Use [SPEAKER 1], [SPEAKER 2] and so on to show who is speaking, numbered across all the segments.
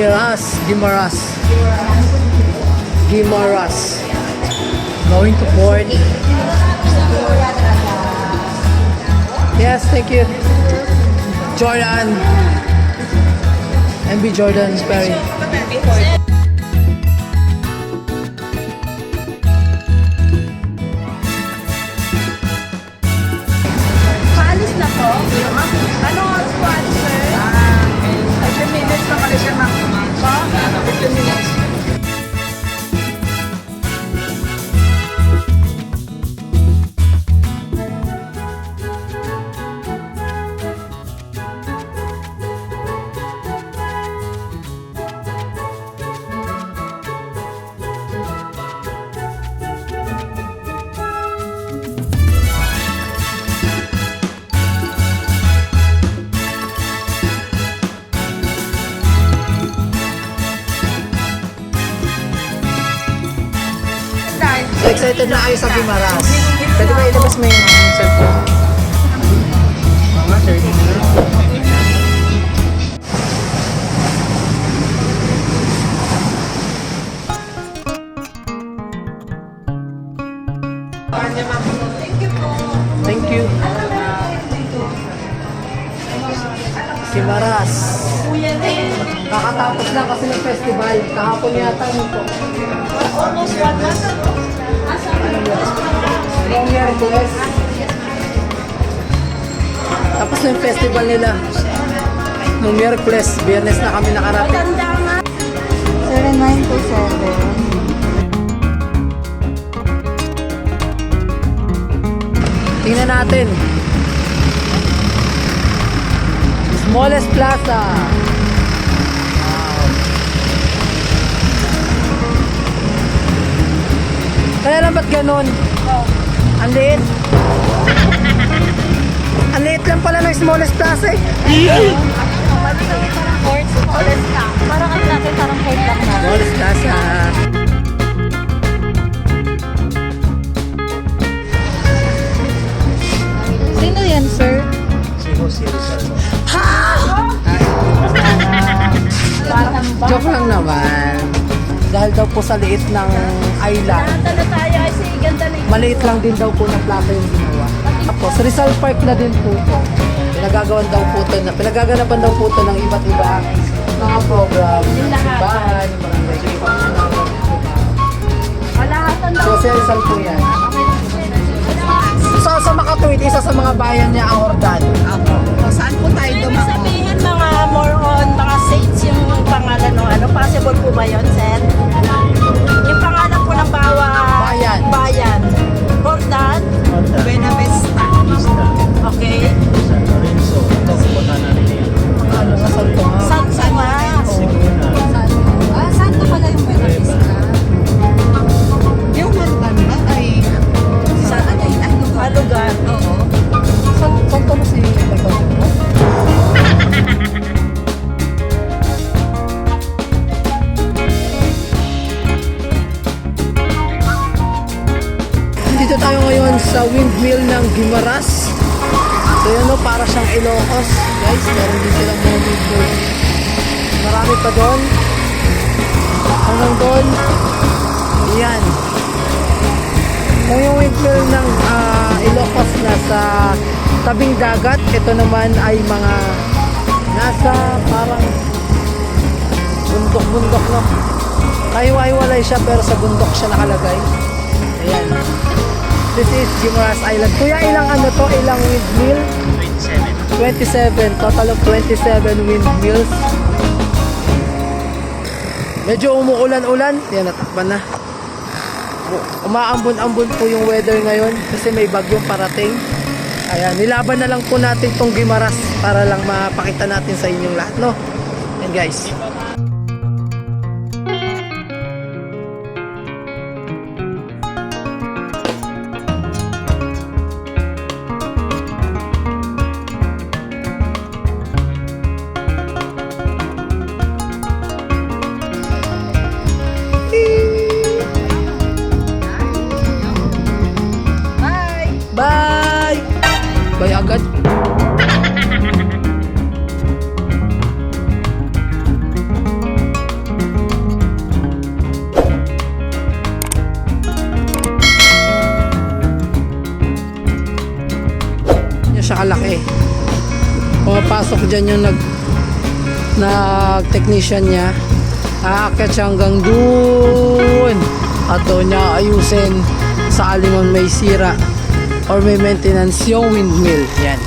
[SPEAKER 1] Gimaras. Gimaras. Gimaras. Going to port. Yes, thank you. Jordan. MB Jordan Sperry. Excited na kayo sa Gimaras. Pwede ba ilabas mo yung cellphone?
[SPEAKER 2] Mga 30 minutes.
[SPEAKER 1] Thank you. Gimaras. Kakatapos lang kasi ng festival. Kahapon yata nito.
[SPEAKER 3] Almost one month.
[SPEAKER 1] Tapos na yung festival nila. Nung Miyerkules, biyernes na kami nakarating.
[SPEAKER 3] Maganda nga.
[SPEAKER 4] 0927.
[SPEAKER 1] Tingnan natin. Smallest plaza. Kaya lang ba't ganun? Ang liit. Ang liit lang pala ng smallest plaza eh.
[SPEAKER 3] Court lang. Parang ano natin, parang court lang na.
[SPEAKER 1] Smallest plaza.
[SPEAKER 4] Sino yan, sir?
[SPEAKER 1] Joke lang naman. Dahil daw po sa liit ng island,
[SPEAKER 3] Tala tayo kasi ganda na
[SPEAKER 1] maliit lang din daw po na plaza yung ginawa. Tapos Rizal Park na din po ito. Pinagagawan daw po ito, na, pinagaganapan daw po ito ng iba't ibang mga program. Yung
[SPEAKER 3] lahat.
[SPEAKER 1] simbahan, yung function.
[SPEAKER 3] kalahatan daw.
[SPEAKER 1] So sa Rizal po yan. So sa Makatuwid, isa sa mga bayan niya ang Ordan.
[SPEAKER 2] Apo. Saan po tayo
[SPEAKER 3] Ibig sabihin mga saints yung pangalan ng ano. Possible po ba yun, Sen? Yung pangalan po ng bawat
[SPEAKER 1] Bayan.
[SPEAKER 3] bayan. Jordan?
[SPEAKER 2] Buena Vista.
[SPEAKER 3] Okay.
[SPEAKER 1] Ano Guys, meron din silang mga windmill. Marami pa doon. Hanggang doon. Yan. Yung windmill ng ah, Ilocos nasa tabing dagat, ito naman ay mga nasa parang bundok-bundok no. Kahiwa-hiwalay siya pero sa bundok siya nakalagay. Ayan. This is Gimaras Island. Kuya, ilang ano to? Ilang windmill? 27. 27. Total of 27 windmills. Medyo umuulan-ulan. Yan, natakpan na. Umaambon-ambon po yung weather ngayon kasi may bagyong parating. Ayan, nilaban na lang po natin tong Gimaras para lang mapakita natin sa inyong lahat, no? Yan guys. Dyan yung nag nag technician niya. Aakyat siya hanggang doon. At doon niya ayusin sa alingon may sira or may maintenance yung windmill. Yan.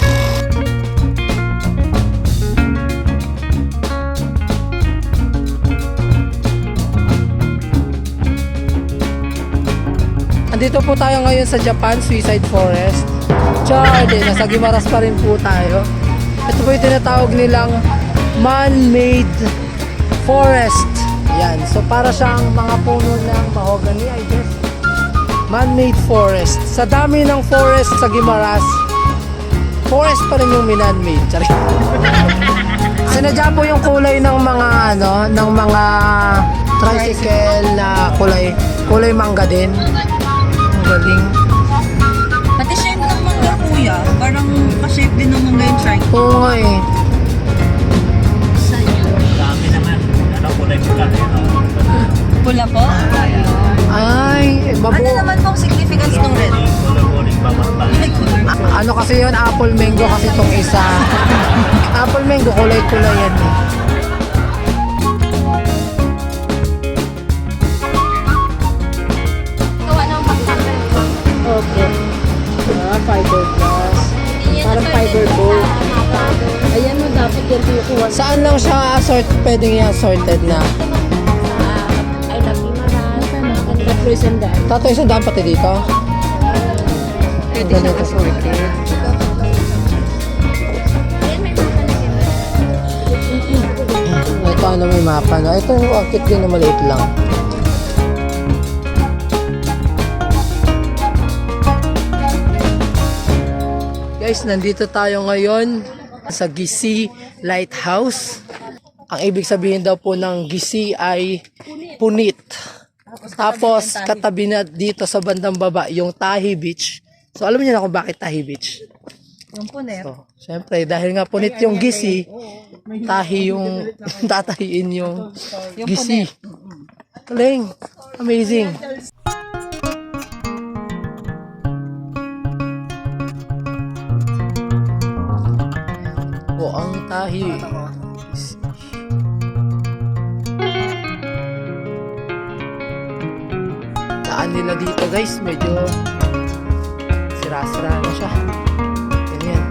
[SPEAKER 1] Andito po tayo ngayon sa Japan Suicide Forest. Chard, eh, nasa Gimaras pa rin po tayo. Ito po yung tinatawag nilang man-made forest. Yan. So para siyang mga puno ng mahogany, I guess. Man-made forest. Sa dami ng forest sa Gimaras, forest pa rin yung man-made. Sorry. Sinadya po yung kulay ng mga ano, ng mga tricycle na kulay kulay mangga din. Ang galing.
[SPEAKER 4] Kuya, parang pa-shape din ng mangga yung triangle.
[SPEAKER 1] Oo nga eh.
[SPEAKER 5] Dami naman. Ano kulay pula yun?
[SPEAKER 4] Pula po?
[SPEAKER 1] Ay,
[SPEAKER 4] Ano
[SPEAKER 1] babo.
[SPEAKER 4] naman pong significance ng red?
[SPEAKER 5] Kulay-kulay.
[SPEAKER 1] A- ano kasi yun? Apple mango kasi itong isa. Apple mango, kulay-kulay yan eh. Mo, dapat yan kinukuha. Saan lang siya sort, pwedeng yan sorted na?
[SPEAKER 3] Ay, napimaran. Tatlo isang daan.
[SPEAKER 1] Tato isang daan pati dito?
[SPEAKER 4] Pwede
[SPEAKER 1] Ganito
[SPEAKER 4] siya
[SPEAKER 1] sorted. Ito ano may mapa no? Ito ang cute din na maliit lang. Guys, nandito tayo ngayon sa Gisi Lighthouse. Ang ibig sabihin daw po ng Gisi ay punit. Tapos katabi na dito sa bandang baba yung Tahi Beach. So alam niyo na kung bakit Tahi Beach?
[SPEAKER 4] Yung puner.
[SPEAKER 1] So, syempre, dahil nga punit yung gisi, tahi yung, tatahiin yung gisi. Galing. Amazing. Ang tahi. Daan nila dito guys, medyo sira-sira na siya. Ganyan.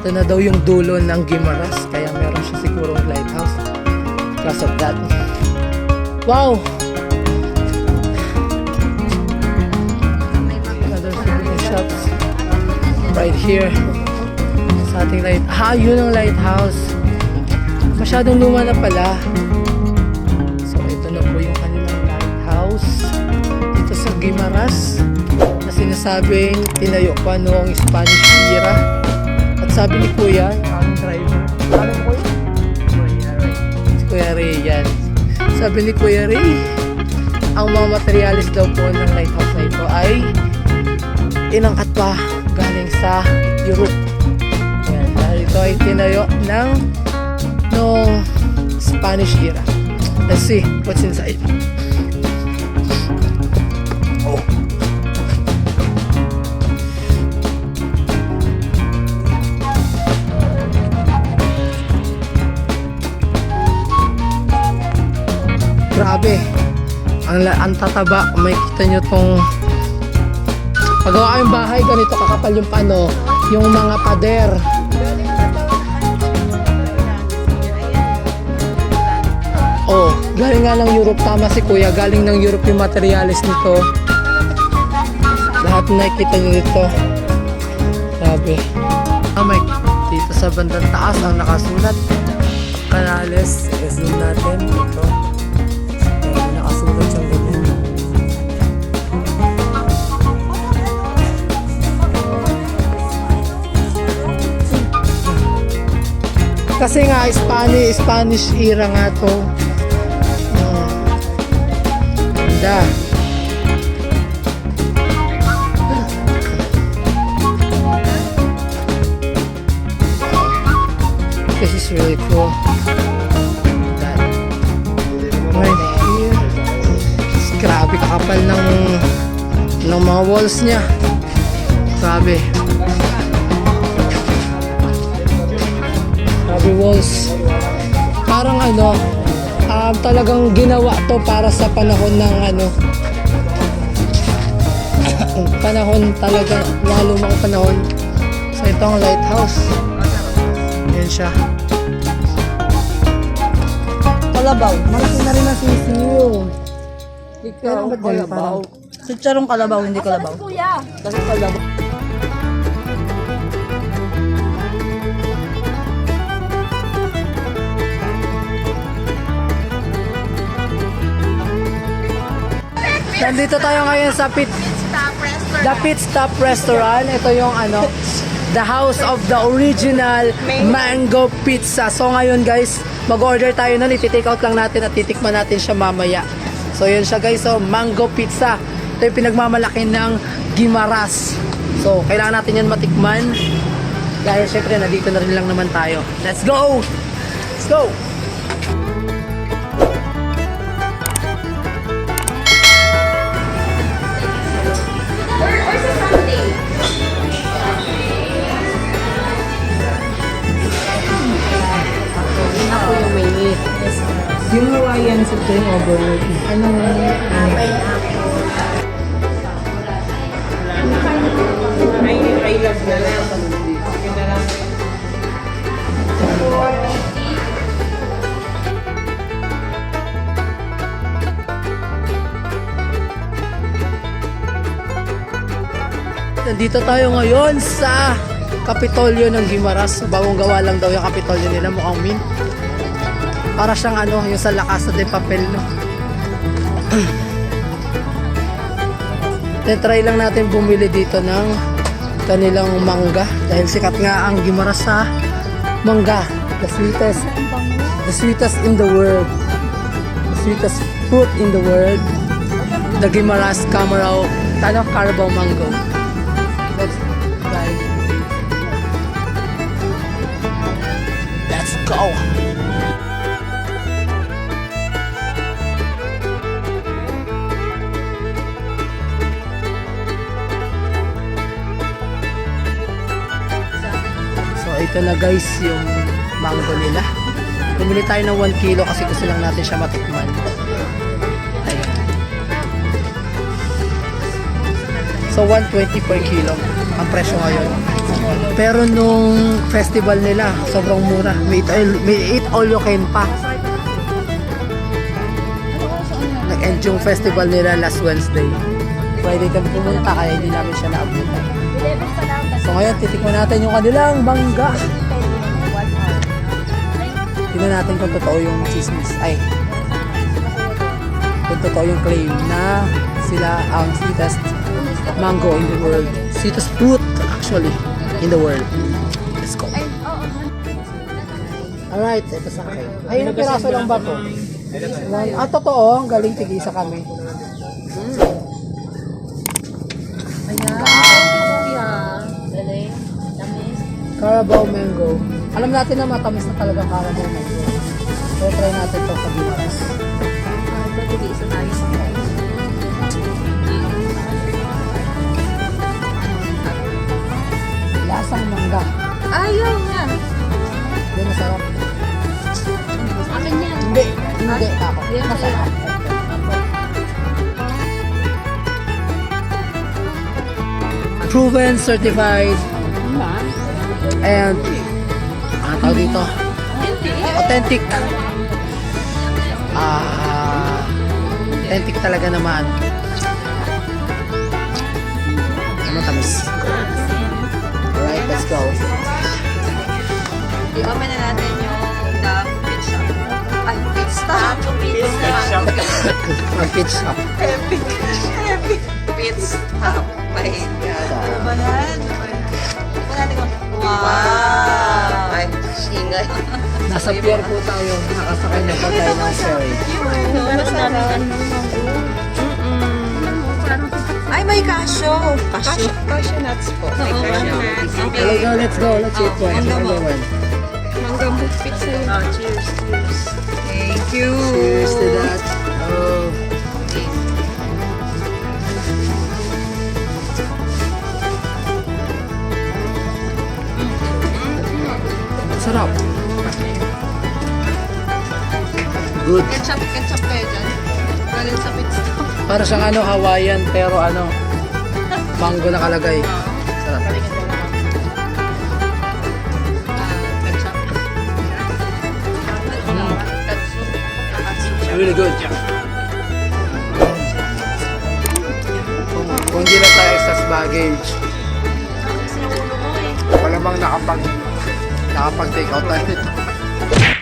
[SPEAKER 1] Ito na daw yung dulo ng Gimaras, kaya meron siya siguro lighthouse. Because of that. Wow! Another shops. Right here. Sa ating light. Ah, yun ang lighthouse. Masyadong luma na pala. So, ito na po yung kanilang lighthouse. Dito sa Gimaras na sinasabing tinayo pa noong Spanish era. At sabi ni Kuya, aming driver, ano mo Kuya? Kuya Ray. Si Kuya Ray, yan. Sabi ni Kuya Ray, ang mga materialis daw po ng lighthouse na ito ay inangkat pa galing sa Europe. Ay tinayo ng noong Spanish era. Let's see what's inside. Oh. Grabe. Ang, ang tataba. May kita nyo tong pagawa kayong bahay, ganito kakapal yung pano. Yung mga pader. Galing nga ng Europe. Tama si Kuya. Galing ng Europe yung materialis nito. Lahat na nakikita nyo dito. Grabe. May dito sa bandang taas ang nakasulat. Canales. I-zoom natin. Ito. Ayan, nakasulat yung ganyan. Kasi nga Spanish, Spanish era nga to. Ganda. This is really cool. Right here. Grabe kakapal ng ng mga walls niya. Grabe. country walls. Parang ano, um, talagang ginawa to para sa panahon ng ano, panahon talaga, lalo mga panahon. So ito ang lighthouse. Yan siya.
[SPEAKER 4] Kalabaw.
[SPEAKER 1] Malaki na rin ang sisiyo. Ikaw,
[SPEAKER 4] kalabaw. Si Charong kalabaw, hindi kalabaw. Kasi kalabaw.
[SPEAKER 1] Nandito tayo ngayon sa Pit, The Pit Stop Restaurant. Ito yung ano, the house of the original mango pizza. So ngayon guys, mag-order tayo nun. Iti-take out lang natin at titikman natin siya mamaya. So yun siya guys, so mango pizza. Ito yung pinagmamalaki ng Gimaras. So kailangan natin yan matikman. Dahil syempre nandito na rin lang naman tayo. Let's go! Let's go! Supreme Overload. Anong...
[SPEAKER 2] I love na lang.
[SPEAKER 1] Nandito tayo ngayon sa Kapitolyo ng Gimaras. Bagong gawa lang daw yung Kapitolyo nila. Mukhang mint. Para siyang ano, yung sa Lakas de Papel, no? try lang natin bumili dito ng kanilang mangga. Dahil sikat nga ang Gimaras sa mangga. The sweetest. The sweetest in the world. The sweetest fruit in the world. The Gimaras Camarao, ano, Carabao Mango. Let's try. Let's go! Ito na guys yung mango nila. Bumili tayo ng 1 kilo kasi gusto lang natin siya matikman. Ayan. So 120 per kilo ang presyo ngayon. Pero nung festival nila, sobrang mura. May eat all, may eat all you can pa. Nag-end yung festival nila last Wednesday. Pwede kami pumunta kaya hindi namin siya naabutan. So ngayon, titikman natin yung kanilang mangga. Tingnan natin kung totoo yung chismis. Ay, kung totoo yung claim na sila ang sweetest mango in the world. Sweetest fruit, actually, in the world. Let's go. Alright, ito sa akin. Ay, ilang piraso lang ba to? Ah, totoo. Galing tigisa kami. Carabao mango. Alam natin na matamis na talaga Carabao mango. So, try natin to sa Gimaras.
[SPEAKER 3] Isa tayo.
[SPEAKER 1] Lasang mangga.
[SPEAKER 3] Ayaw nga.
[SPEAKER 1] Hindi masarap.
[SPEAKER 3] Akin yan.
[SPEAKER 1] Hindi. Hindi ako.
[SPEAKER 3] Yan
[SPEAKER 1] Masarap. Proven, certified, and ano tawag dito? Authentic. Ah, authentic talaga naman. Matamis. Alright, let's go.
[SPEAKER 4] I-open na natin yung the pizza. Ay, pizza. Pizza.
[SPEAKER 1] Mag-pitch up.
[SPEAKER 4] Epic. Epic. Pizza. Oh my God. Ano ba yan? Ano natin kung... Wow. Ay, singay.
[SPEAKER 1] Nasa pier po tayo. Nakasakay na po tayo ng ferry.
[SPEAKER 4] Ay, may kasyo. Kasyo.
[SPEAKER 2] Cashew nuts po. May cashew nuts.
[SPEAKER 4] Okay.
[SPEAKER 1] Let's go, let's go. Let's eat one.
[SPEAKER 4] Mangga mo.
[SPEAKER 1] Another one.
[SPEAKER 2] Mangga pizza.
[SPEAKER 4] Oh, cheers, cheers. Thank you.
[SPEAKER 1] Cheers to that. Oh. Sarap. Good.
[SPEAKER 4] Ketchup, ketchup kayo dyan. Galing sa pizza.
[SPEAKER 1] Para siyang ano, Hawaiian, pero ano, mango nakalagay. Sarap.
[SPEAKER 4] Ketchup.
[SPEAKER 1] Really good. Kung, kung di lang tayo excess baggage,
[SPEAKER 3] mo eh.
[SPEAKER 1] wala mang nakapag nakapag take out tayo nito.